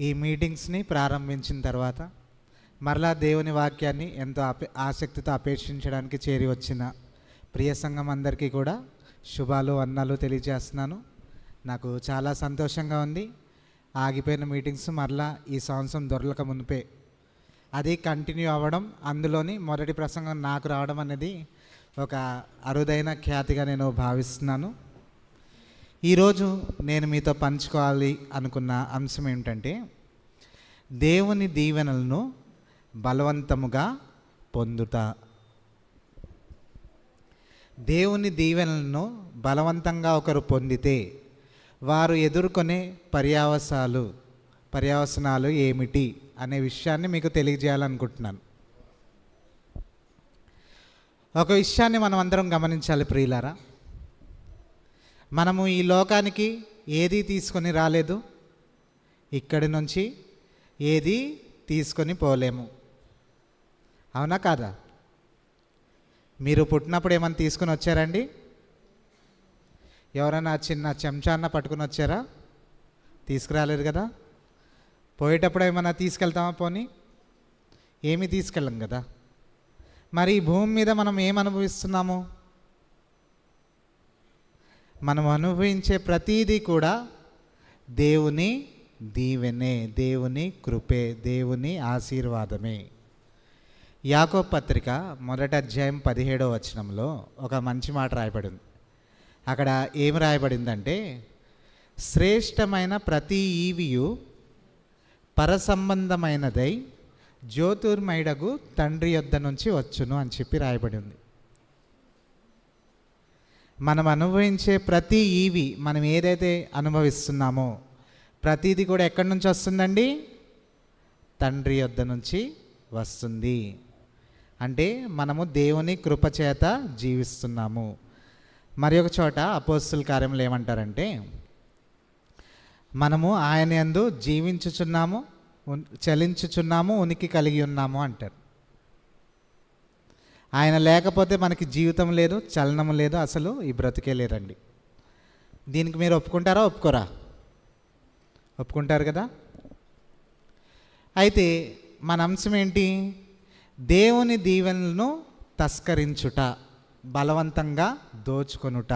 ఈ మీటింగ్స్ని ప్రారంభించిన తర్వాత మరలా దేవుని వాక్యాన్ని ఎంతో అపే ఆసక్తితో అపేక్షించడానికి చేరి వచ్చిన ప్రియ సంఘం అందరికీ కూడా శుభాలు అన్నాలు తెలియజేస్తున్నాను. నాకు చాలా సంతోషంగా ఉంది. ఆగిపోయిన మీటింగ్స్ మరలా ఈ సంవత్సరం దొరలక మునిపే. అది కంటిన్యూ అవ్వడం అందులోని మొదటి ప్రసంగం నాకు రావడం అనేది ఒక అరుదైన ఖ్యాతిగా నేను భావిస్తున్నాను. ఈరోజు నేను మీతో పంచుకోవాలి అనుకున్న అంశం ఏమిటంటే దేవుని దీవెనలను బలవంతముగా పొందుట. దేవుని దీవెనలను బలవంతంగా ఒకరు పొందితే వారు ఎదుర్కొనే పర్యావసాలు పర్యావసనాలు ఏమిటి అనే విషయాన్ని మీకు తెలియజేయాలనుకుంటున్నాను. ఒక విషయాన్ని మనం అందరం గమనించాలి ప్రియులారా. మనము ఈ లోకానికి ఏది తీసుకొని రాలేదు. ఇక్కడి నుంచి ఏది తీసుకొని పోలేము. అవునా కాదా? మీరు పుట్టినప్పుడు ఏమైనా తీసుకుని వచ్చారండి? ఎవరైనా చిన్న చెంచాన్న పట్టుకుని వచ్చారా? తీసుకురాలేదు కదా. పోయేటప్పుడు ఏమైనా తీసుకెళ్తామా పోనీ? ఏమీ తీసుకెళ్ళం కదా. మరి ఈ భూమి మీద మనం ఏం అనుభవిస్తున్నాము? మనం అనుభవించే ప్రతీదీ కూడా దేవుని దీవెనే దేవుని కృపే దేవుని ఆశీర్వాదమే. యాకో పత్రిక మొదట అధ్యాయం పదిహేడో వచనంలో ఒక మంచి మాట రాయబడింది. అక్కడ ఏం రాయబడిందంటే శ్రేష్టమైన ప్రతి ఈవియు పరసంబంధమైనదై జ్యోతిర్మయుడగు తండ్రి యొద్ద నుంచి వచ్చును అని చెప్పి రాయబడి ఉంది మనం అనుభవించే ప్రతి ఈవి మనం ఏదైతే అనుభవిస్తున్నామో ప్రతిదీ కూడా ఎక్కడి నుంచి వస్తుందండి? తండ్రి యొద్ద నుంచి వస్తుంది. అంటే మనము దేవుని కృపచేత జీవిస్తున్నాము. మరి ఒక చోట అపోస్తుల కార్యములు ఏమంటారంటే మనము ఆయన ఎందు జీవించుచున్నాము చలించుచున్నాము ఉనికి కలిగి ఉన్నాము అంటారు. ఆయన లేకపోతే మనకి జీవితం లేదు చలనం లేదు అసలు ఈ బ్రతికే లేరండి. దీనికి మీరు ఒప్పుకుంటారా ఒప్పుకోరా? ఒప్పుకుంటారు కదా? అయితే మన అంశం ఏంటి? దేవుని దీవెనలను తస్కరించుట బలవంతంగా దోచుకొనుట.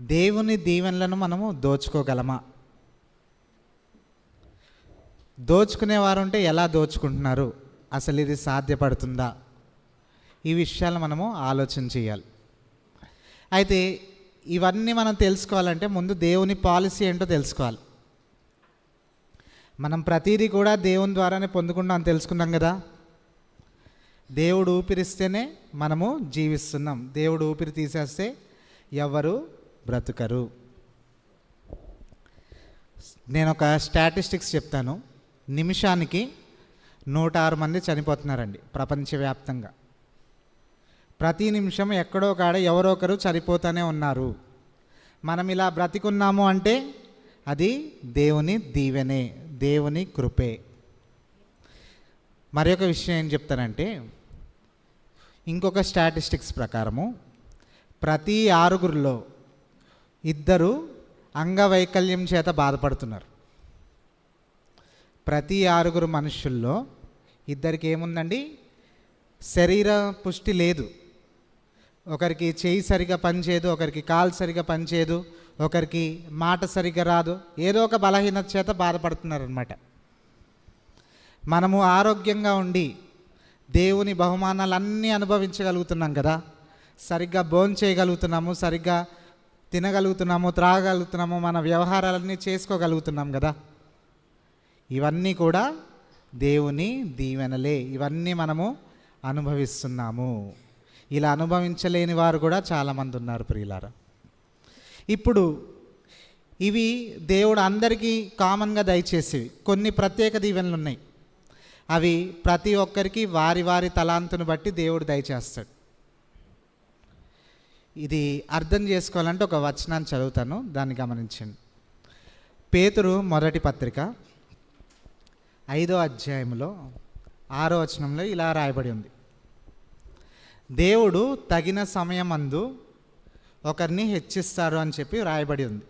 దేవుని దీవెనలను మనము దోచుకోగలమా? దోచుకునేవారు ఉంటే ఎలా దోచుకుంటున్నారు? అసలు ఇది సాధ్యపడుతుందా? ఈ విషయాలు మనము ఆలోచన చేయాలి. అయితే ఇవన్నీ మనం తెలుసుకోవాలంటే ముందు దేవుని పాలసీ ఏంటో తెలుసుకోవాలి. మనం ప్రతిదీ కూడా దేవుని ద్వారానే పొందుకుంటాం తెలుసుకున్నాం కదా? దేవుడు ఊపిరిస్తేనే మనము జీవిస్తున్నాం. దేవుడు ఊపిరి తీసేస్తే ఎవరు బ్రతుకరు. నేను ఒక స్టాటిస్టిక్స్ చెప్తాను. నిమిషానికి నూట ఆరు మంది చనిపోతున్నారండి ప్రపంచవ్యాప్తంగా. ప్రతి నిమిషం ఎక్కడో కాడ ఎవరో ఒకరు చనిపోతూనే ఉన్నారు. మనం ఇలా బ్రతికున్నాము అంటే అది దేవుని దీవెనే దేవుని కృపే. మరి ఒక విషయం ఏం చెప్తానంటే ఇంకొక స్టాటిస్టిక్స్ ప్రకారము ప్రతి ఆరుగురిలో ఇద్దరు అంగవైకల్యం చేత బాధపడుతున్నారు. ప్రతి ఆరుగురు మనుషుల్లో ఇద్దరికి ఏముందండి? శరీర పుష్టి లేదు. ఒకరికి చేయి సరిగా పనిచేయదు ఒకరికి కాలు సరిగా పనిచేయదు ఒకరికి మాట సరిగా రాదు. ఏదో ఒక బలహీనత చేత బాధపడుతున్నారనమాట మనము ఆరోగ్యంగా ఉండి దేవుని బహుమానాలన్నీ అనుభవించగలుగుతున్నాం కదా. సరిగ్గా భోజనం చేయగలుగుతున్నాము సరిగ్గా తినగలుగుతున్నాము త్రాగలుగుతున్నాము మన వ్యవహారాలన్నీ చేసుకోగలుగుతున్నాం కదా. ఇవన్నీ కూడా దేవుని దీవెనలే. ఇవన్నీ మనము అనుభవిస్తున్నాము. ఇలా అనుభవించలేని వారు కూడా చాలామంది ఉన్నారు ప్రియులారా. ఇప్పుడు ఇవి దేవుడు అందరికీ కామన్గా దయచేసేవి. కొన్ని ప్రత్యేక దీవెనలు ఉన్నాయి. అవి ప్రతి ఒక్కరికి వారి వారి తలాంతును బట్టి దేవుడు దయచేస్తాడు. ఇది అర్థం చేసుకోవాలంటే ఒక వచనాన్ని చదువుతాను దాన్ని గమనించండి. పేతురు మొదటి పత్రిక ఐదో అధ్యాయంలో ఆరో వచనంలో ఇలా రాయబడి ఉంది. దేవుడు తగిన సమయమందు ఒకరిని హెచ్చిస్తారు అని చెప్పి వ్రాయబడి ఉంది.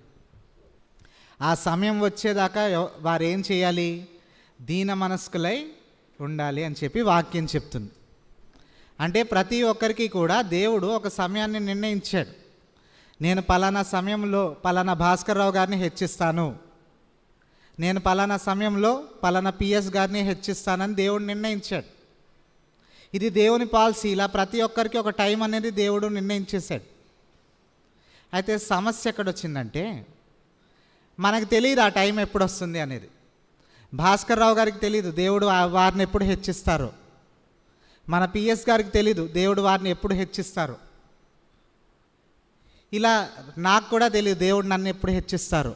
ఆ సమయం వచ్చేదాకా వారేం వారు ఏం చేయాలి? దీన మనస్కులై ఉండాలి అని చెప్పి వాక్యం చెప్తుంది. అంటే ప్రతి ఒక్కరికి కూడా దేవుడు ఒక సమయాన్ని నిర్ణయించాడు. నేను పలానా సమయంలో పలానా భాస్కర్రావు గారిని హెచ్చిస్తాను. నేను పలానా సమయంలో పలానా పిఎస్ గారిని హెచ్చిస్తానని దేవుడు నిర్ణయించాడు. ఇది దేవుని పాలసీ. ఇలా ప్రతి ఒక్కరికి ఒక టైం అనేది దేవుడు నిర్ణయించేశాడు. అయితే సమస్య ఎక్కడొచ్చిందంటే మనకు తెలియదు ఆ టైం ఎప్పుడు వస్తుంది అనేది. భాస్కర్ రావు గారికి తెలియదు దేవుడు వారిని ఎప్పుడు హెచ్చిస్తారు. మన పిఎస్ గారికి తెలీదు దేవుడు వారిని ఎప్పుడు హెచ్చిస్తారు. ఇలా నాకు కూడా తెలియదు దేవుడు నన్ను ఎప్పుడు హెచ్చిస్తారు.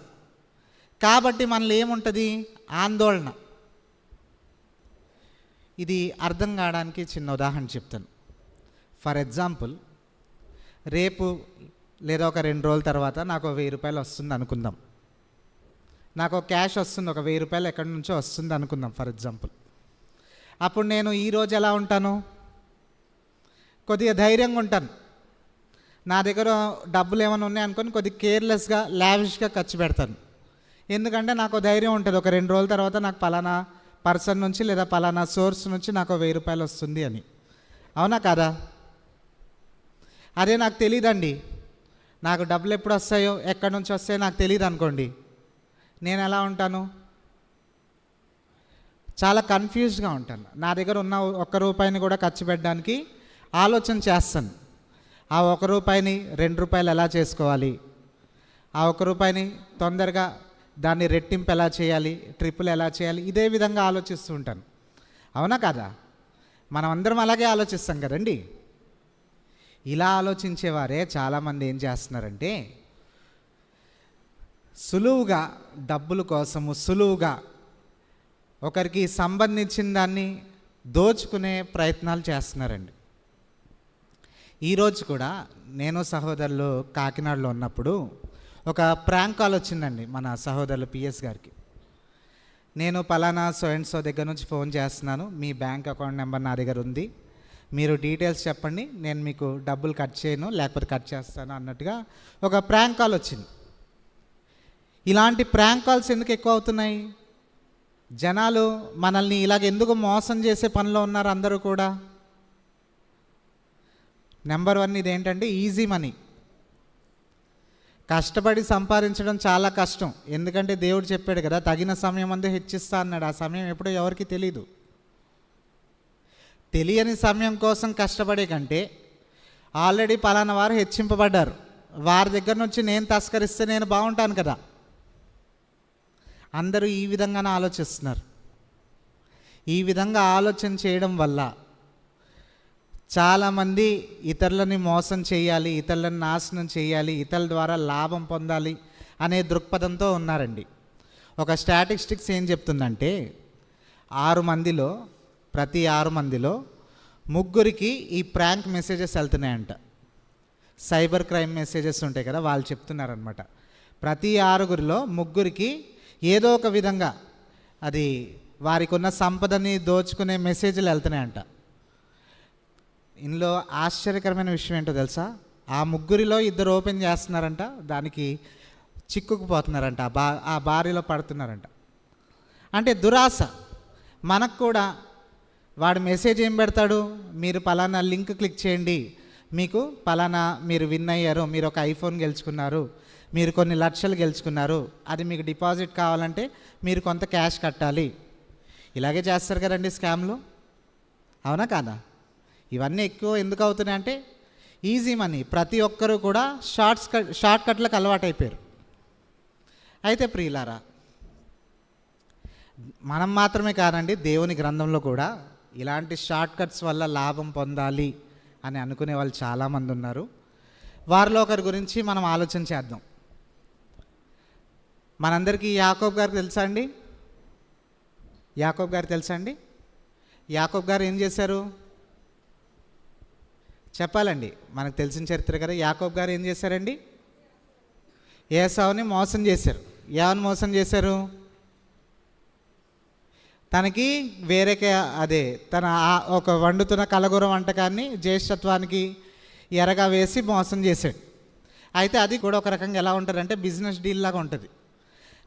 కాబట్టి మనలో ఏముంటుంది? ఆందోళన. ఇది అర్థం కావడానికి చిన్న ఉదాహరణ చెప్తాను. ఫర్ ఎగ్జాంపుల్ రేపు లేదా ఒక రెండు రోజుల తర్వాత నాకు వెయ్యి రూపాయలు వస్తుంది అనుకుందాం. నాకు క్యాష్ వస్తుంది ఒక వెయ్యి రూపాయలు ఎక్కడి నుంచో వస్తుంది అనుకుందాం ఫర్ ఎగ్జాంపుల్. అప్పుడు నేను ఈరోజు ఎలా ఉంటాను? కొద్దిగా ధైర్యంగా ఉంటాను. నా దగ్గర డబ్బులు ఏమైనా ఉన్నాయి అనుకొని కొద్దిగా కేర్లెస్గా లావిష్గా ఖర్చు పెడతాను. ఎందుకంటే నాకు ధైర్యం ఉంటుంది ఒక రెండు రోజుల తర్వాత నాకు పలానా పర్సన్ నుంచి లేదా పలానా సోర్స్ నుంచి నాకు వెయ్యి రూపాయలు వస్తుంది అని. అవునా కాదా? అదే నాకు తెలియదండి నాకు డబ్బులు ఎప్పుడు వస్తాయో ఎక్కడి నుంచి వస్తాయో నాకు తెలియదు అనుకోండి. నేను ఎలా ఉంటాను? చాలా కన్ఫ్యూజ్గా ఉంటాను. నా దగ్గర ఉన్న ఒక్క రూపాయిని కూడా ఖర్చు పెట్టడానికి ఆలోచన చేస్తాను. ఆ ఒక రూపాయిని రెండు రూపాయలు ఎలా చేసుకోవాలి? ఆ ఒక రూపాయిని తొందరగా దాన్ని రెట్టింపు ఎలా చేయాలి ట్రిపుల్ ఎలా చేయాలి ఇదే విధంగా ఆలోచిస్తూ ఉంటాను. అవునా కదా? మనం అందరం అలాగే ఆలోచిస్తాం కదండి. ఇలా ఆలోచించేవారే చాలామంది ఏం చేస్తున్నారంటే సులువుగా డబ్బుల కోసము సులువుగా ఒకరికి సంబంధించిన దాన్ని దోచుకునే ప్రయత్నాలు చేస్తున్నారండి. ఈరోజు కూడా నేను సహోదరులు కాకినాడలో ఉన్నప్పుడు ఒక ప్రాంక్ కాల్ వచ్చిందండి మన సహోదరులు పిఎస్ గారికి. నేను పలానా సో అండ్ సో దగ్గర నుంచి ఫోన్ చేస్తున్నాను. మీ బ్యాంక్ అకౌంట్ నెంబర్ నా దగ్గర ఉంది. మీరు డీటెయిల్స్ చెప్పండి. నేను మీకు డబ్బులు కట్ చేయను లేకపోతే కట్ చేస్తాను అన్నట్టుగా ఒక ప్రాంక్ కాల్ వచ్చింది. ఇలాంటి ప్రాంక్ కాల్స్ ఎందుకు ఎక్కువ అవుతున్నాయి? జనాలు మనల్ని ఇలాగ ఎందుకు మోసం చేసే పనిలో ఉన్నారు అందరూ కూడా? నెంబర్ వన్ ఇది ఏంటంటే ఈజీ మనీ కష్టపడి సంపాదించడం చాలా కష్టం. ఎందుకంటే దేవుడు చెప్పాడు కదా తగిన సమయం అందు హెచ్చిస్తా అన్నాడు. ఆ సమయం ఎప్పుడో ఎవరికి తెలీదు. తెలియని సమయం కోసం కష్టపడే కంటే ఆల్రెడీ పలానా వారు హెచ్చింపబడ్డారు. వారి దగ్గర నుంచి నేను తస్కరిస్తే నేను బాగుంటాను కదా. అందరూ ఈ విధంగానే ఆలోచిస్తున్నారు. ఈ విధంగా ఆలోచన చేయడం వల్ల చాలామంది ఇతరులని మోసం చేయాలి ఇతరులను నాశనం చేయాలి ఇతరుల ద్వారా లాభం పొందాలి అనే దృక్పథంతో ఉన్నారండి. ఒక స్టాటిస్టిక్స్ ఏం చెప్తుందంటే ఆరు మందిలో ప్రతి ఆరు మందిలో ముగ్గురికి ఈ ప్రాంక్ మెసేజెస్ వెళ్తున్నాయంట. సైబర్ క్రైమ్ మెసేజెస్ ఉంటాయి కదా వాళ్ళు చెప్తున్నారనమాట ప్రతి ఆరుగురిలో ముగ్గురికి ఏదో ఒక విధంగా అది వారికి ఉన్న సంపదని దోచుకునే మెసేజ్లు వెళ్తున్నాయంట. ఇందులో ఆశ్చర్యకరమైన విషయం ఏంటో తెలుసా? ఆ ముగ్గురిలో ఇద్దరు ఓపెన్ చేస్తున్నారంట దానికి చిక్కుకుపోతున్నారంట ఆ బా ఆ బారిలో పడుతున్నారంట. అంటే దురాశ. మనకు కూడా వాడు మెసేజ్ ఏం పెడతాడు? మీరు పలానా లింక్ క్లిక్ చేయండి. మీకు పలానా మీరు విన్ అయ్యారు మీరు ఒక ఐఫోన్ గెలుచుకున్నారు మీరు కొన్ని లక్షలు గెలుచుకున్నారు అది మీకు డిపాజిట్ కావాలంటే మీరు కొంత క్యాష్ కట్టాలి. ఇలాగే చేస్తారు కదండి స్కామ్లు. అవునా కాదా? ఇవన్నీ ఎక్కువ ఎందుకు అవుతున్నాయి అంటే ఈజీ మనీ ప్రతి ఒక్కరూ కూడా షార్ట్స్ కట్ షార్ట్ కట్లకు అలవాటైపోయారు. అయితే ప్రియులారా మనం మాత్రమే కాదండి దేవుని గ్రంథంలో కూడా ఇలాంటి షార్ట్ కట్స్ వల్ల లాభం పొందాలి అని అనుకునే వాళ్ళు చాలామంది ఉన్నారు. వారిలో ఒకరి గురించి మనం ఆలోచన చేద్దాం. మనందరికీ యాకోబ్ గారు తెలుసా అండి? యాకోబ్ గారు తెలుసా అండి? యాకోబ్ గారు ఏం చేశారు? చెప్పాలండి. మనకు తెలిసిన చరిత్ర కదా. యాకోబ్ గారు ఏం చేశారండి? ఏసావుని మోసం చేశారు. ఏమని మోసం చేశారు? తనకి వేరే అదే తన ఒక వండుతున్న కలగూర వంటకాన్ని జ్యేష్ఠత్వానికి ఎరగా వేసి మోసం చేశాడు. అయితే అది కూడా ఒక రకంగా ఎలా ఉంటుందంటే బిజినెస్ డీల్ లాగా ఉంటుంది.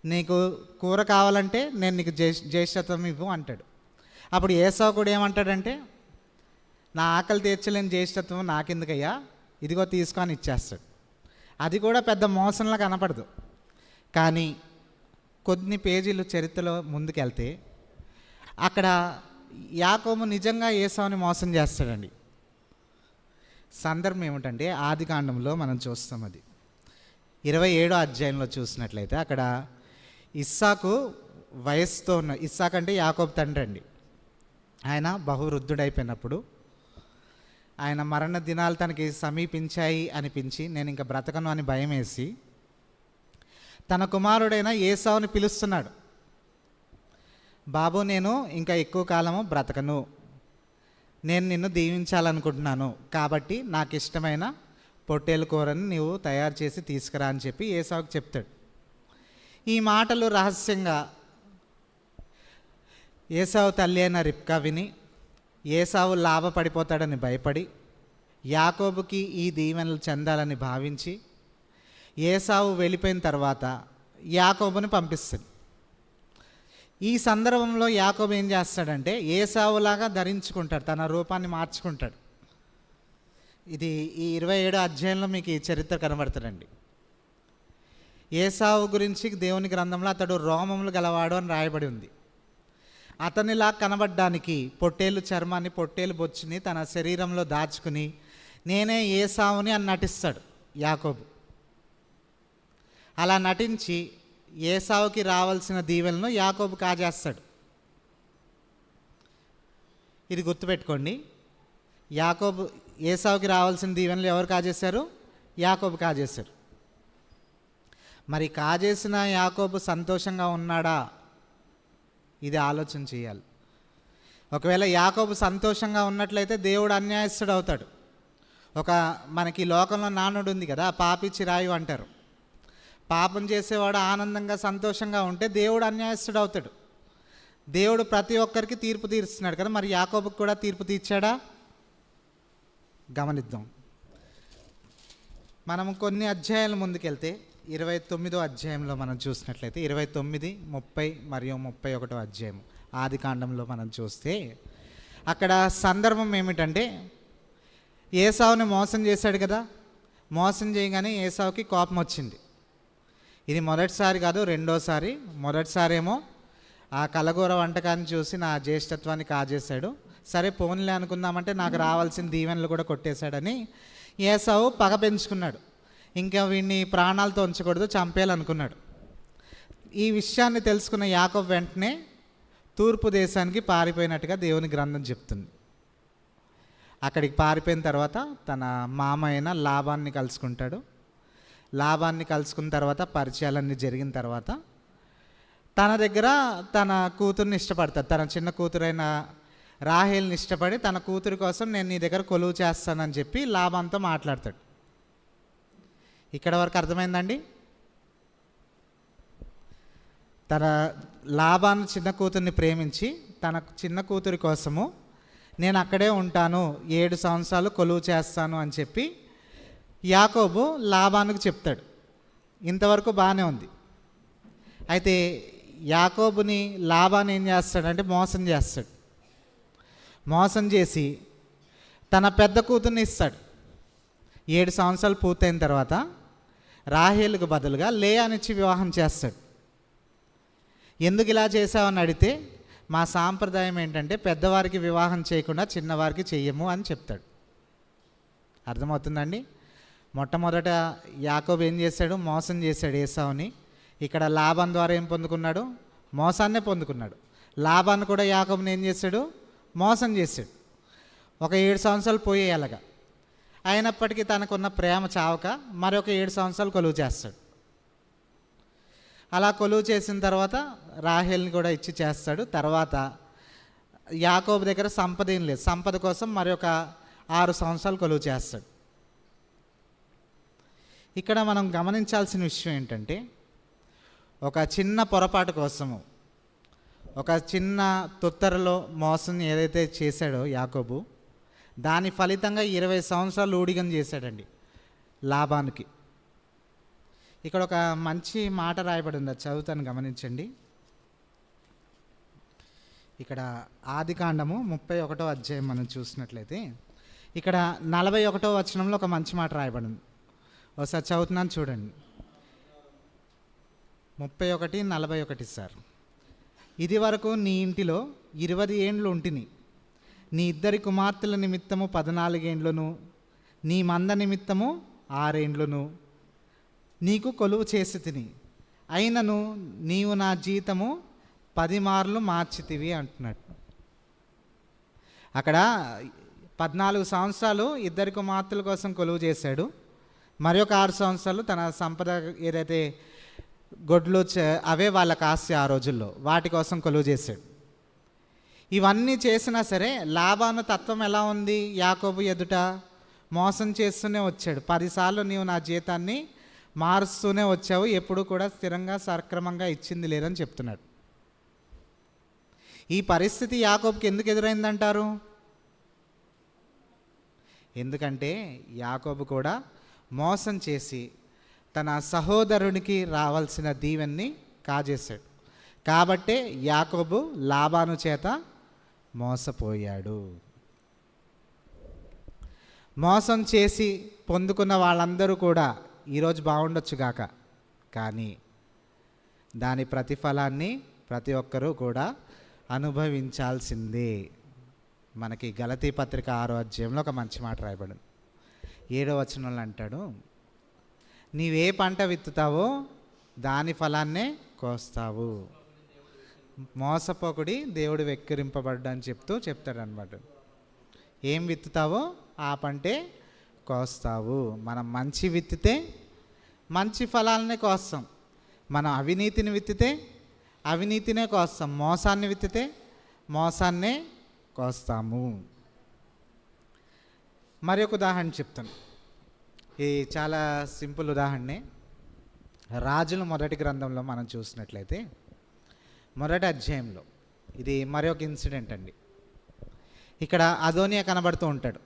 నీకు కూర కావాలంటే నేను నీకు జ్యేష్ఠత్వం ఇవ్వు అంటాడు. అప్పుడు ఏసావు కూడా ఏమంటాడంటే నా ఆకలి తీర్చలేని జ్యేష్ఠత్వం నాకెందుకయ్యా? ఇదిగో తీసుకొని ఇచ్చేస్తాడు. అది కూడా పెద్ద మోసంలా కనపడదు. కానీ కొన్ని పేజీలు చరిత్రలో ముందుకెళ్తే అక్కడ యాకోబు నిజంగా ఏసావుని మోసం చేస్తాడండి. సందర్భం ఏమిటంటే ఆది కాండంలో మనం చూస్తాం అది. ఇరవై ఏడో అధ్యాయంలో చూసినట్లయితే అక్కడ ఇస్సాకు వయస్సుతో ఉన్న ఇస్సాక్ అంటే యాకోబ్ తండ్రి అండి ఆయన బహువృద్ధుడైపోయినప్పుడు ఆయన మరణ దినాలు తనకి సమీపించాయి అనిపించి నేను ఇంకా బ్రతకను అని భయం వేసి తన కుమారుడైన ఏసావుని పిలుస్తున్నాడు. బాబు నేను ఇంకా ఎక్కువ కాలము బ్రతకను. నేను నిన్ను దీవించాలనుకుంటున్నాను. కాబట్టి నాకు ఇష్టమైన పొట్టేలు కూరని నీవు తయారు చేసి తీసుకురా అని చెప్పి ఏసావుకి చెప్తాడు. ఈ మాటలు రహస్యంగా ఏసావు తల్లి అయిన రిప్కా విని ఏసావు లాభపడిపోతాడని భయపడి యాకోబుకి ఈ దీవెనలు చెందాలని భావించి ఏసావు వెళ్ళిపోయిన తర్వాత యాకోబుని పంపిస్తుంది. ఈ సందర్భంలో యాకోబు ఏం చేస్తాడంటే ఏసావులాగా ధరించుకుంటాడు తన రూపాన్ని మార్చుకుంటాడు. ఇది ఈ ఇరవై ఏడో అధ్యాయంలో మీకు ఈ చరిత్ర కనబడుతుందండి. ఏసావు గురించి దేవుని గ్రంథంలో అతడు రోమములు గలవాడు అని రాయబడి ఉంది. అతనిలా కనబడ్డానికి పొట్టేలు చర్మాన్ని పొట్టేలు బొచ్చుని తన శరీరంలో దాచుకుని నేనే ఏసావుని అని నటిస్తాడు యాకోబు. అలా నటించి ఏసావుకి రావాల్సిన దీవెలను యాకోబు కాజేస్తాడు. ఇది గుర్తుపెట్టుకోండి. యాకోబు ఏసావుకి రావాల్సిన దీవెనలు ఎవరు కాజేశారు? యాకోబు కాజేశారు. మరి కాజేసిన యాకోబు సంతోషంగా ఉన్నాడా? ఇది ఆలోచన చేయాలి. ఒకవేళ యాకోబు సంతోషంగా ఉన్నట్లయితే దేవుడు అన్యాయస్తుడు అవుతాడు. ఒక మనకి లోకంలో నానుడు ఉంది కదా పాపి చిరాయు అంటారు. పాపం చేసేవాడు ఆనందంగా సంతోషంగా ఉంటే దేవుడు అన్యాయస్తుడు అవుతాడు. దేవుడు ప్రతి ఒక్కరికి తీర్పు తీరుస్తున్నాడు కదా మరి యాకోబుకి కూడా తీర్పు తీర్చాడా? గమనిద్దాం. మనం కొన్ని అధ్యాయాల ముందుకెళ్తే ఇరవై తొమ్మిదో అధ్యాయంలో మనం చూసినట్లయితే ఇరవై తొమ్మిది ముప్పై మరియు ముప్పై ఒకటో అధ్యాయం ఆది కాండంలో మనం చూస్తే అక్కడ సందర్భం ఏమిటంటే ఏసావుని మోసం చేశాడు కదా? మోసం చేయగానే ఏసావుకి కోపం వచ్చింది. ఇది మొదటిసారి కాదు రెండోసారి. మొదటిసారి ఏమో ఆ కలగూర వంటకాన్ని చూసి నా జ్యేష్ఠత్వాన్ని కాజేశాడు. సరే పోన్లే అనుకుందామంటే నాకు రావాల్సిన దీవెనలు కూడా కొట్టేశాడని ఏసావు పగ పెంచుకున్నాడు. ఇంకా వీడిని ప్రాణాలతో ఉంచకూడదు చంపేయాలనుకున్నాడు. ఈ విషయాన్ని తెలుసుకున్న యాకబ్ వెంటనే తూర్పు దేశానికి పారిపోయినట్టుగా దేవుని గ్రంథం చెప్తుంది. అక్కడికి పారిపోయిన తర్వాత తన మామ అయిన లాభాన్ని కలుసుకుంటాడు. లాభాన్ని కలుసుకున్న తర్వాత పరిచయాలన్నీ జరిగిన తర్వాత తన దగ్గర తన కూతుర్ని ఇష్టపడతాడు. తన చిన్న కూతురైన రాహేల్ని ఇష్టపడి తన కూతురు కోసం నేను నీ దగ్గర కొలువు చేస్తానని చెప్పి లాభంతో మాట్లాడతాడు. ఇక్కడ వరకు అర్థమైందండి? తన లాభాన్ని చిన్న కూతుర్ని ప్రేమించి తన చిన్న కూతురి కోసము నేను అక్కడే ఉంటాను ఏడు సంవత్సరాలు కొలువు చేస్తాను అని చెప్పి యాకోబు లాభానికి చెప్తాడు. ఇంతవరకు బాగానే ఉంది. అయితే యాకోబుని లాభాన్ని ఏం చేస్తాడంటే మోసం చేస్తాడు. మోసం చేసి తన పెద్ద కూతుర్ని ఇస్తాడు. ఏడు సంవత్సరాలు పూర్తయిన తర్వాత రాహేలుకు బదులుగా లేయానిచ్చి వివాహం చేస్తాడు. ఎందుకు ఇలా చేసావని అడిగితే మా సాంప్రదాయం ఏంటంటే పెద్దవారికి వివాహం చేయకుండా చిన్నవారికి చెయ్యము అని చెప్తాడు. అర్థమవుతుందండి? మొట్టమొదట యాకోబ్ ఏం చేశాడు? మోసం చేశాడు ఏసావుని. ఇక్కడ లాభం ద్వారా ఏం పొందుకున్నాడు? మోసాన్నే పొందుకున్నాడు. లాభాన్ని కూడా యాకోబుని ఏం చేశాడు? మోసం చేశాడు. ఒక ఏడు సంవత్సరాలు పోయే అలాగా. అయినప్పటికీ తనకున్న ప్రేమ చావక మరొక ఏడు సంవత్సరాలు కొలువు చేస్తాడు. అలా కొలువు చేసిన తర్వాత రాహేల్ని కూడా ఇచ్చి చేస్తాడు. తర్వాత యాకోబు దగ్గర సంపద ఏం లేదు. సంపద కోసం మరొక ఆరు సంవత్సరాలు కొలువు చేస్తాడు. ఇక్కడ మనం గమనించాల్సిన విషయం ఏంటంటే ఒక చిన్న పొరపాటు కోసము ఒక చిన్న తొత్తరలో మోసం ఏదైతే చేశాడో యాకోబు దాని ఫలితంగా ఇరవై సంవత్సరాలు ఊడిగం చేశాడండి లాభానికి. ఇక్కడ ఒక మంచి మాట రాయబడి ఉంది అది చదువుతాను గమనించండి. ఇక్కడ ఆది కాండము ముప్పై ఒకటో అధ్యాయం మనం చూసినట్లయితే ఇక్కడ నలభై ఒకటో వచనంలో ఒక మంచి మాట రాయబడింది ఒకసారి చదువుతున్నాను చూడండి. ముప్పై ఒకటి నలభై ఒకటి సార్. ఇది వరకు నీ ఇంటిలో ఇరవై ఏండ్లు ఉంటిని నీ ఇద్దరి కుమార్తెల నిమిత్తము పద్నాలుగేండ్లను నీ మంద నిమిత్తము ఆరేండ్లను. నీకు కొలువు చేసి తిని. అయినను నీవు నా జీతము పది మార్లు మార్చితివి అంటున్నాడు. అక్కడ పద్నాలుగు సంవత్సరాలు ఇద్దరి కుమార్తెల కోసం కొలువు చేశాడు. మరి ఒక ఆరు సంవత్సరాలు తన సంపద ఏదైతే గొడ్లు అవే వాళ్ళ కాస్య ఆ రోజుల్లో వాటి కోసం కొలువు చేశాడు. ఇవన్నీ చేసినా సరే లాభాన తత్వం ఎలా ఉంది యాకోబు ఎదుట? మోసం చేస్తూనే వచ్చాడు. పదిసార్లు నీవు నా జీతాన్ని మారుస్తూనే వచ్చావు. ఎప్పుడు కూడా స్థిరంగా సక్రమంగా ఇచ్చింది లేదని చెప్తున్నాడు. ఈ పరిస్థితి యాకోబుకి ఎందుకు ఎదురైందంటారు? ఎందుకంటే యాకోబు కూడా మోసం చేసి తన సహోదరునికి రావాల్సిన దీవెన్ని కాజేశాడు. కాబట్టే యాకోబు లాభాను చేత మోసపోయాడు. మోసం చేసి పొందుకున్న వాళ్ళందరూ కూడా ఈరోజు బాగుండొచ్చుగాక కానీ దాని ప్రతిఫలాన్ని ప్రతి ఒక్కరూ కూడా అనుభవించాల్సిందే. మనకి గలతీ పత్రిక ఆరో అధ్యాయంలో ఒక మంచి మాట రాయబడింది. ఏడో వచనంలో అంటాడు నీవే పంట విత్తుతావో దాని ఫలాన్నే కోస్తావు. మోసపోకుడి దేవుడు వెక్కిరింపబడ్డా అని చెప్తూ చెప్తాడనమాట ఏం విత్తుతావో ఆ పంటే కోస్తావు. మనం మంచి విత్తితే మంచి ఫలాలనే కోస్తాం. మనం అవినీతిని విత్తితే అవినీతినే కోస్తాం. మోసాన్ని విత్తితే మోసాన్నే కోస్తాము. మరి ఒక ఉదాహరణ చెప్తాను. ఈ చాలా సింపుల్ ఉదాహరణే. రాజుల మొదటి గ్రంథంలో మనం చూసినట్లయితే మొదటి అధ్యాయంలో. ఇది మరి ఒక ఇన్సిడెంట్ అండి. ఇక్కడ అదోనియా కనబడుతూ ఉంటాడు.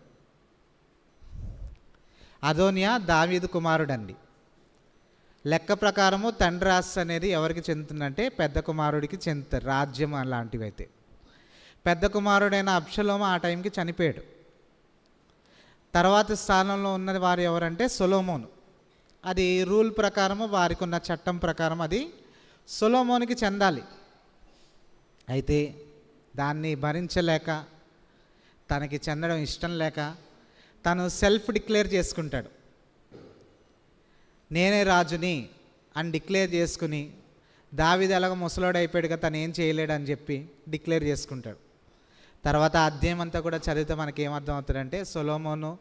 అదోనియా దావీదు కుమారుడండి. లెక్క ప్రకారము తండ్రి ఆస్తి అనేది ఎవరికి చెందుతుందంటే పెద్ద కుమారుడికి చెందుతారు రాజ్యం అలాంటివి అయితే పెద్ద కుమారుడైన అప్షలోమ ఆ టైంకి చనిపోయాడు. తర్వాత స్థానంలో ఉన్నది వారు ఎవరంటే సొలోమోను. అది రూల్ ప్రకారము వారికి ఉన్న చట్టం ప్రకారం అది సొలోమోనికి చెందాలి. అయితే దాన్ని భరించలేక తనకి చెందడం ఇష్టం లేక తను సెల్ఫ్ డిక్లేర్ చేసుకుంటాడు. నేనే రాజుని అని డిక్లేర్ చేసుకుని దావిది ఎలాగ ముసలోడు అయిపోయాడుగా తను ఏం చేయలేడు అని చెప్పి డిక్లేర్ చేసుకుంటాడు. తర్వాత ఆ అధ్యాయం అంతా కూడా చదివితే మనకి ఏమర్థం అవుతుందంటే సొలోమోను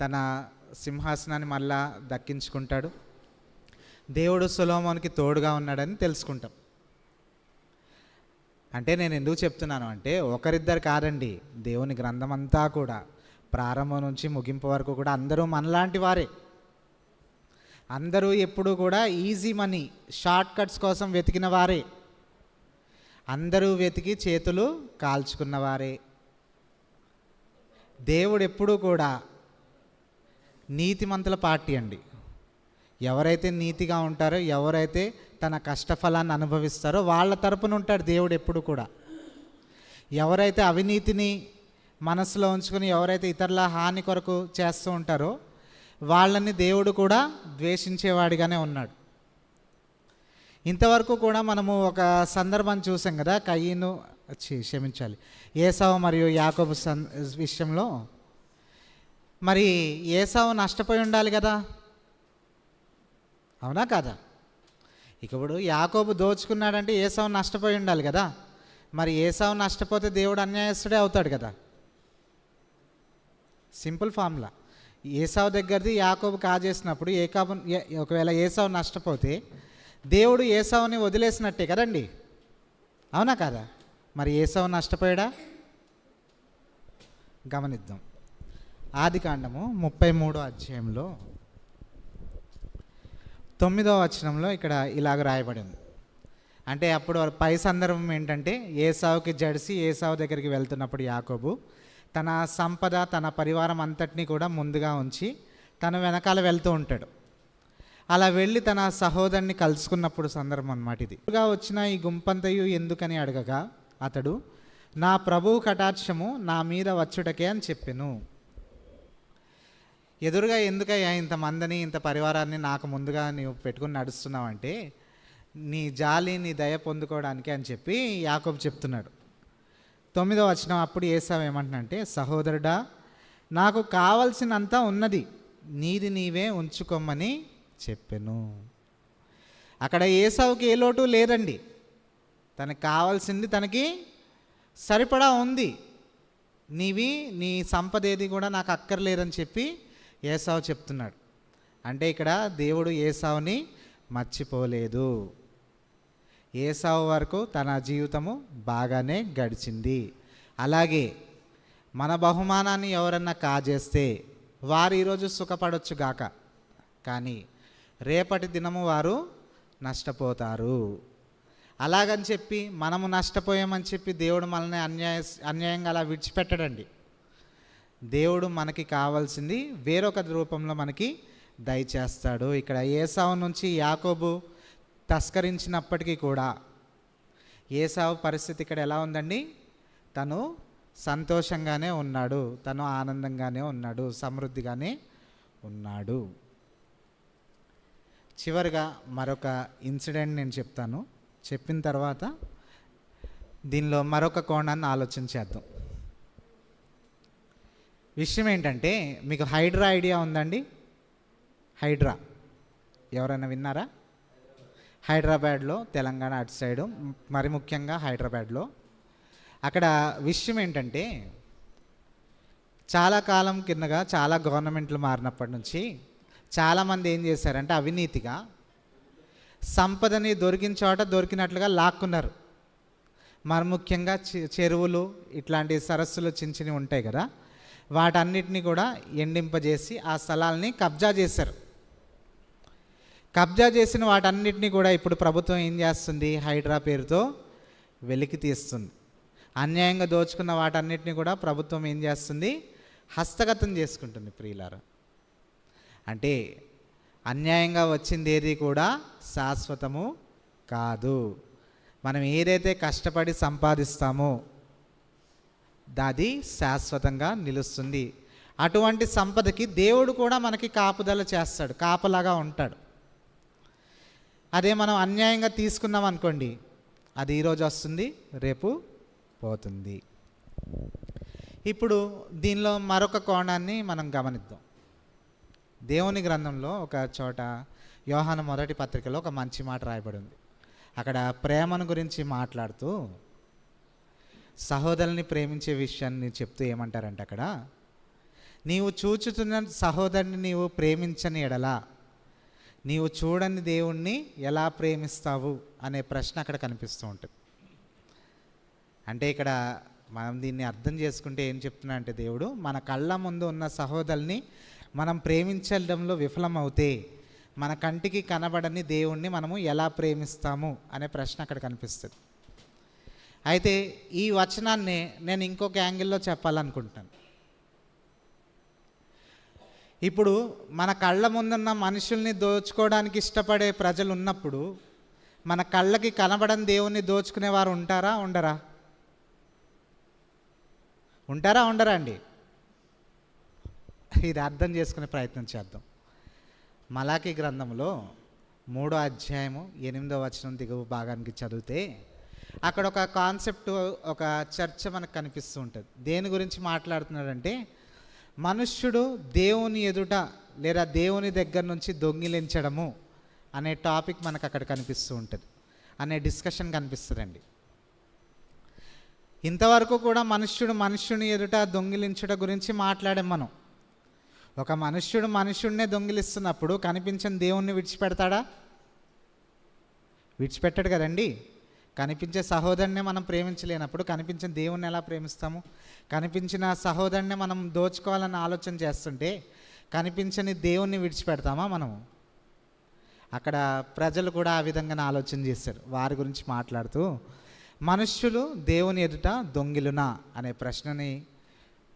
తన సింహాసనాన్ని మళ్ళా దక్కించుకుంటాడు. దేవుడు సొలోమోనికి తోడుగా ఉన్నాడని తెలుసుకుంటాం. అంటే నేను ఎందుకు చెప్తున్నాను అంటే ఒకరిద్దరు కాదండి దేవుని గ్రంథం అంతా కూడా ప్రారంభం నుంచి ముగింపు వరకు కూడా అందరూ మనలాంటి వారే. అందరూ ఎప్పుడూ కూడా ఈజీ మనీ షార్ట్ కట్స్ కోసం వెతికిన వారే. అందరూ వెతికి చేతులు కాల్చుకున్నవారే దేవుడు ఎప్పుడూ కూడా నీతిమంతుల పార్టీ అండి. ఎవరైతే నీతిగా ఉంటారో ఎవరైతే తన కష్టఫలాన్ని అనుభవిస్తారో వాళ్ళ తరపున ఉంటాడు దేవుడు ఎప్పుడు కూడా. ఎవరైతే అవినీతిని మనసులో ఉంచుకొని ఎవరైతే ఇతరుల హాని కొరకు చేస్తూ ఉంటారో వాళ్ళని దేవుడు కూడా ద్వేషించేవాడిగానే ఉన్నాడు. ఇంతవరకు కూడా మనము ఒక సందర్భం చూసాం కదా కయ్యను క్షమించాలి ఏసావు మరియు యాకోబు సన్ విషయంలో. మరి ఏసావు నష్టపోయి ఉండాలి కదా? అవునా కాదా? ఇక ఇప్పుడు యాకోబు దోచుకున్నాడంటే ఏసావు నష్టపోయి ఉండాలి కదా. మరి ఏసావు నష్టపోతే దేవుడు అన్యాయస్తుడే అవుతాడు కదా. Simple formula. ఏసావు దగ్గరది యాకోబు కాజేసినప్పుడు ఏకాబు ఒకవేళ ఏసావు నష్టపోతే దేవుడు ఏసావుని వదిలేసినట్టే కదండి. అవునా కదా? మరి ఏసావు నష్టపోయాడా? గమనిద్దాం. ఆది కాండము ముప్పై మూడో అధ్యాయంలో తొమ్మిదో వచనంలో ఇక్కడ ఇలాగ రాయబడింది. అంటే అప్పుడు పై సందర్భం ఏంటంటే ఏసావుకి జడిసి ఏసావు దగ్గరికి వెళ్తున్నప్పుడు యాకోబు తన సంపద తన పరివారం అంతటినీ కూడా ముందుగా ఉంచి తన వెనకాల వెళ్తూ ఉంటాడు. అలా వెళ్ళి తన సహోదరుని కలుసుకున్నప్పుడు సందర్భం అనమాట ఇది. వచ్చిన ఈ గుంపంతయు ఎందుకని అడగగా? అతడు నా ప్రభువు కటాక్షము నా మీద వచ్చుటకే అని చెప్పాను. ఎదురుగా ఎందుకయ్యా ఇంతమందిని ఇంత పరివారాన్ని నాకు ముందుగా నీవు పెట్టుకుని నడుస్తున్నావంటే నీ జాలి నీ దయ పొందుకోవడానికి అని చెప్పి యాకోబు చెప్తున్నాడు. తొమ్మిదో వచ్చిన అప్పుడు ఏసావు ఏమంటున్నంటే సహోదరుడా నాకు కావలసినంత ఉన్నది నీది నీవే ఉంచుకోమని చెప్పెను. అక్కడ ఏసావుకి ఏ లోటు లేదండి. తనకు కావాల్సింది తనకి సరిపడా ఉంది. నీవి నీ సంపద ఏది కూడా నాకు అక్కర్లేదని చెప్పి ఏసావు చెప్తున్నాడు. అంటే ఇక్కడ దేవుడు ఏసావుని మర్చిపోలేదు. ఏసావు వరకు తన జీవితము బాగానే గడిచింది. అలాగే మన బహుమానాన్ని ఎవరన్నా కాజేస్తే వారు ఈరోజు సుఖపడొచ్చు గాక. కానీ రేపటి దినము వారు నష్టపోతారు. అలాగని చెప్పి మనము నష్టపోయామని చెప్పి దేవుడు మనల్ని అన్యాయ అన్యాయంగా అలా విడిచిపెట్టడండి. దేవుడు మనకి కావాల్సింది వేరొక రూపంలో మనకి దయచేస్తాడు. ఇక్కడ ఏసావు నుంచి యాకోబు తస్కరించినప్పటికీ కూడా ఏసావు పరిస్థితి ఇక్కడ ఎలా ఉందండి? తను సంతోషంగానే ఉన్నాడు. తను ఆనందంగానే ఉన్నాడు. సమృద్ధిగానే ఉన్నాడు. చివరిగా మరొక ఇన్సిడెంట్ నేను చెప్తాను. చెప్పిన తర్వాత దీనిలో మరొక కోణాన్ని ఆలోచన చేద్దాం. విషయం ఏంటంటే మీకు హైడ్రా ఐడియా ఉందండి? హైడ్రా. ఎవరైనా విన్నారా? హైదరాబాద్లో తెలంగాణ అటు సైడు మరి ముఖ్యంగా హైదరాబాద్లో అక్కడ విషయం ఏంటంటే చాలా కాలం కిందగా చాలా గవర్నమెంట్లు మారినప్పటి నుంచి చాలామంది ఏం చేశారంటే అవినీతిగా సంపదని దొరికిన చోట దొరికినట్లుగా లాక్కున్నారు. మరి ముఖ్యంగా చె- చెరువులు ఇట్లాంటి సరస్సులు చిన్న చిన్నవి ఉంటాయి కదా వాటన్నిటిని కూడా ఎండింపజేసి ఆ స్థలాల్ని కబ్జా చేశారు. కబ్జా చేసిన వాటన్నిటిని కూడా ఇప్పుడు ప్రభుత్వం ఏం చేస్తుంది? హైడ్రా పేరుతో వెలికి తీస్తుంది. అన్యాయంగా దోచుకున్న వాటన్నిటిని కూడా ప్రభుత్వం ఏం చేస్తుంది? హస్తగతం చేసుకుంటుంది ప్రియులారా. అంటే అన్యాయంగా వచ్చింది ఏది కూడా శాశ్వతము కాదు. మనం ఏదైతే కష్టపడి సంపాదిస్తామో అది శాశ్వతంగా నిలుస్తుంది. అటువంటి సంపదకి దేవుడు కూడా మనకి కాపుదల చేస్తాడు కాపలాగా ఉంటాడు. అదే మనం అన్యాయంగా తీసుకున్నాం అనుకోండి అది ఈరోజు వస్తుంది రేపు పోతుంది. ఇప్పుడు దీనిలో మరొక కోణాన్ని మనం గమనిద్దాం. దేవుని గ్రంథంలో ఒక చోట యోహాన మొదటి పత్రికలో ఒక మంచి మాట రాయబడి ఉంది. అక్కడ ప్రేమను గురించి మాట్లాడుతూ సహోదరుని ప్రేమించే విషయాన్ని చెప్తూ ఏమంటారంటే అక్కడ నీవు చూచుతున్న సహోదరుని నీవు ప్రేమించని ఎడలా నీవు చూడని దేవుణ్ణి ఎలా ప్రేమిస్తావు? అనే ప్రశ్న అక్కడ కనిపిస్తూ ఉంటుంది. అంటే ఇక్కడ మనం దీన్ని అర్థం చేసుకుంటే ఏం చెప్తున్నా అంటే దేవుడు మన కళ్ళ ముందు ఉన్న సహోదరుని మనం ప్రేమించడంలో విఫలమవుతే మన కంటికి కనబడని దేవుణ్ణి మనము ఎలా ప్రేమిస్తాము? అనే ప్రశ్న అక్కడ కనిపిస్తుంది. అయితే ఈ వచనాన్ని నేను ఇంకొక యాంగిల్లో చెప్పాలనుకుంటాను ఇప్పుడు మన కళ్ళ ముందున్న మనుషుల్ని దోచుకోవడానికి ఇష్టపడే ప్రజలు ఉన్నప్పుడు మన కళ్ళకి కనబడని దేవుణ్ణి దోచుకునే వారు ఉంటారా ఉండరా? ఉంటారా ఉండరా అండి? ఇది అర్థం చేసుకునే ప్రయత్నం చేద్దాం. మలాకి గ్రంథంలో మూడో అధ్యాయము ఎనిమిదో వచనం దిగువ భాగానికి చదివితే అక్కడ ఒక కాన్సెప్ట్ ఒక చర్చ మనకు కనిపిస్తూ ఉంటుంది దేని గురించి మాట్లాడుతున్నాడంటే మనుష్యుడు దేవుని ఎదుట లేదా దేవుని దగ్గర నుంచి దొంగిలించడము అనే టాపిక్ మనకు అక్కడ కనిపిస్తూ ఉంటుంది అనే డిస్కషన్ కనిపిస్తుందండి. ఇంతవరకు కూడా మనుష్యుడు మనుష్యుని ఎదుట దొంగిలించుట గురించి మాట్లాడాం మనం. ఒక మనుష్యుడు మనుష్యుడినే దొంగిలిస్తున్నప్పుడు కనిపించని దేవుణ్ణి విడిచిపెడతాడా? విడిచిపెట్టాడు కదండి. కనిపించే సహోదరుని మనం ప్రేమించలేనప్పుడు కనిపించిన దేవుణ్ణి ఎలా ప్రేమిస్తాము? కనిపించిన సహోదరుని మనం దోచుకోవాలని ఆలోచన చేస్తుంటే కనిపించని దేవుణ్ణి విడిచిపెడతామా మనము? అక్కడ ప్రజలు కూడా ఆ విధంగానే ఆలోచన చేశారు వారి గురించి మాట్లాడుతూ మనుష్యులు దేవుని ఎదుట దొంగిలునా? అనే ప్రశ్నని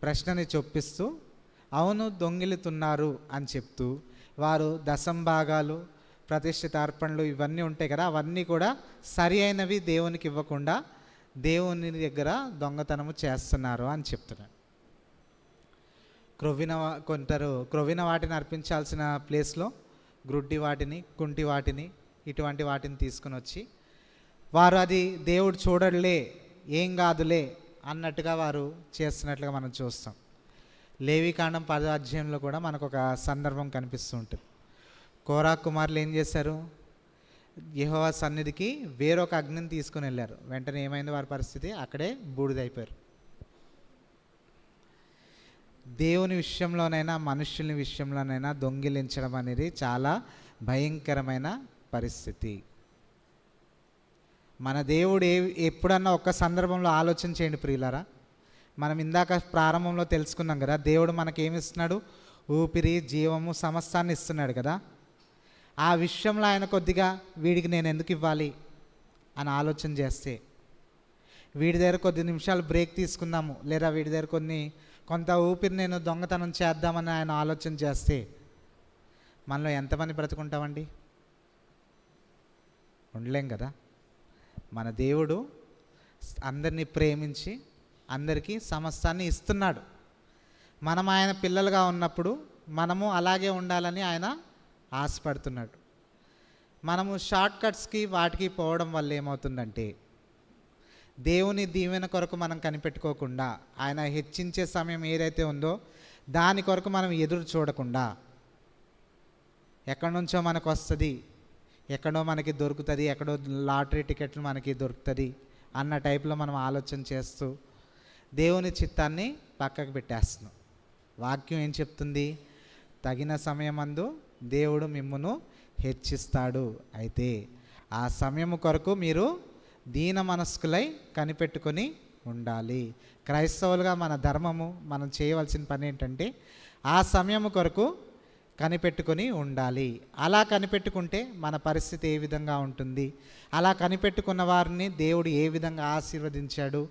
ప్రశ్నని చొప్పిస్తూ అవును దొంగిలుతున్నారు అని చెప్తూ వారు దశంభాగాలు ప్రతిష్ఠిత అర్పణలు ఇవన్నీ ఉంటాయి కదా అవన్నీ కూడా సరి అయినవి దేవునికి ఇవ్వకుండా దేవుని దగ్గర దొంగతనము చేస్తున్నారు అని చెప్తున్నాడు. క్రొవ్విన కొంటారు క్రొవ్విన వాటిని అర్పించాల్సిన ప్లేస్లో గ్రుడ్డి వాటిని కుంటి వాటిని ఇటువంటి వాటిని తీసుకుని వచ్చి వారు అది దేవుడు చూడలే ఏం కాదులే అన్నట్టుగా వారు చేస్తున్నట్లుగా మనం చూస్తాం. లేవికాండం పదో కూడా మనకు ఒక సందర్భం కనిపిస్తూ ఉంటుంది. కోరా కుమారులు ఏం చేశారు? యెహోవా సన్నిధికి వేరొక అగ్నిని తీసుకుని వెళ్ళారు. వెంటనే ఏమైంది వారి పరిస్థితి? అక్కడే బూడిదైపోయారు. దేవుని విషయంలోనైనా మనుషుల విషయంలోనైనా దొంగిలించడం అనేది చాలా భయంకరమైన పరిస్థితి. మన దేవుడు ఏ ఎప్పుడన్నా ఒక్క సందర్భంలో ఆలోచన చేయండి ప్రియులారా. మనం ఇందాక ప్రారంభంలో తెలుసుకున్నాం కదా దేవుడు మనకేమిస్తున్నాడు ఊపిరి జీవము సమస్తాన్ని ఇస్తున్నాడు కదా. ఆ విషయంలో ఆయన కొద్దిగా వీడికి నేను ఎందుకు ఇవ్వాలి అని ఆలోచన చేస్తే వీడి దగ్గర కొద్ది నిమిషాలు బ్రేక్ తీసుకుందాము లేదా వీడి దగ్గర కొన్ని కొంత ఊపిరి నేను దొంగతనం చేద్దామని ఆయన ఆలోచన చేస్తే మనలో ఎంతమంది బ్రతుకుంటామండి? ఉండలేం కదా. మన దేవుడు అందరినీ ప్రేమించి అందరికీ సమస్తాన్ని ఇస్తున్నాడు. మనం ఆయన పిల్లలుగా ఉన్నప్పుడు మనము అలాగే ఉండాలని ఆయన ఆశపడుతున్నాడు. మనము షార్ట్ కట్స్కి వాటికి పోవడం వల్ల ఏమవుతుందంటే దేవుని దీవెన కొరకు మనం కనిపెట్టుకోకుండా ఆయన హెచ్చించే సమయం ఏదైతే ఉందో దాని కొరకు మనం ఎదురు చూడకుండా ఎక్కడి నుంచో మనకు వస్తుంది ఎక్కడో మనకి దొరుకుతుంది ఎక్కడో లాటరీ టికెట్లు మనకి దొరుకుతుంది అన్న టైప్లో మనం ఆలోచన చేస్తూ దేవుని చిత్తాన్ని పక్కకు పెట్టేస్తున్నాం. వాక్యం ఏం చెప్తుంది? తగిన సమయం అందు దేవుడు మిమ్మును హెచ్చిస్తాడు. అయితే ఆ సమయం కొరకు మీరు దీన మనస్కులై కనిపెట్టుకొని ఉండాలి. క్రైస్తవులుగా మన ధర్మము మనం చేయవలసిన పని ఏంటంటే ఆ సమయం కొరకు కనిపెట్టుకొని ఉండాలి. అలా కనిపెట్టుకుంటే మన పరిస్థితి ఏ విధంగా ఉంటుంది? అలా కనిపెట్టుకున్న వారిని దేవుడు ఏ విధంగా ఆశీర్వదించాడు?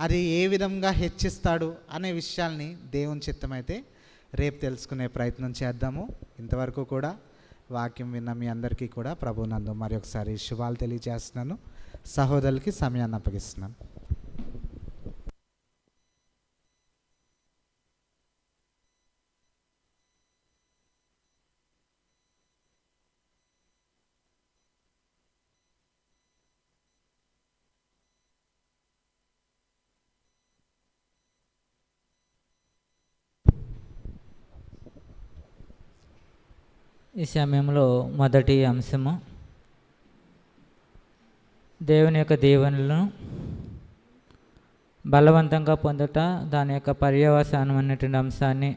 అది ఏ విధంగా హెచ్చిస్తాడు? అనే విషయాల్ని దేవుని చిత్తమైతే రేపు తెలుసుకునే ప్రయత్నం చేద్దాము. ఇంతవరకు కూడా వాక్యం విన్న మీ అందరికీ కూడా ప్రభునందు మరొకసారి మరి ఒకసారి శుభాలు తెలియజేస్తున్నాను. సహోదరులకి సమయాన్ని అప్పగిస్తున్నాను. ఈ సమయంలో మొదటి అంశము దేవుని యొక్క దీవెనలను బలవంతంగా పొందుట దాని యొక్క పర్యవసానం అనేటువంటి అంశాన్ని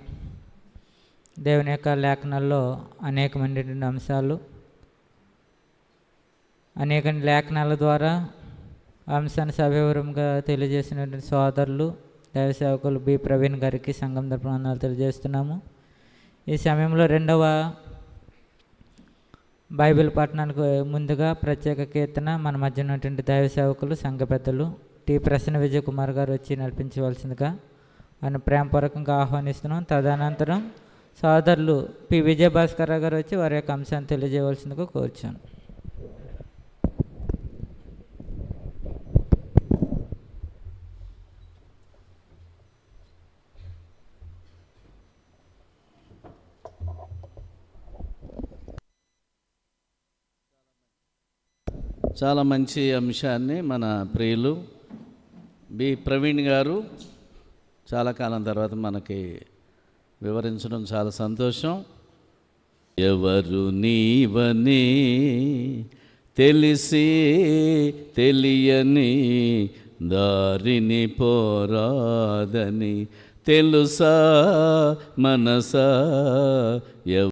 దేవుని యొక్క లేఖనాల్లో అనేకమైనటువంటి అంశాలు. అనేక లేఖనాల ద్వారా అంశాన్ని సవివరంగా తెలియజేసినటువంటి సోదరులు దైవ సేవకులు బి. ప్రవీణ్ గారికి సంఘం తరపున తెలియజేస్తున్నాము. ఈ సమయంలో రెండవ బైబిల్ పట్టణానికి ముందుగా ప్రత్యేక కీర్తన మన మధ్య ఉన్నటువంటి దైవ సేవకులు సంఘ పెద్దలు టి. ప్రసన్న విజయ్ కుమార్ గారు వచ్చి నడిపించవలసిందిగా ఆయన ప్రేమపూర్వకంగా ఆహ్వానిస్తున్నాం. తదనంతరం సోదరులు పి. విజయ భాస్కర్ గారు వచ్చి వారి యొక్క అంశాన్ని తెలియజేయవలసిందిగా కోరుచాను చాలా మంచి అంశాన్ని మన ప్రియులు బి. ప్రవీణ్ గారు చాలా కాలం తర్వాత మనకి వివరించడం చాలా సంతోషం. ఎవరు నీవని తెలిసి తెలియని దారిని పోరాదని తెలుసా మనసా? ఎవ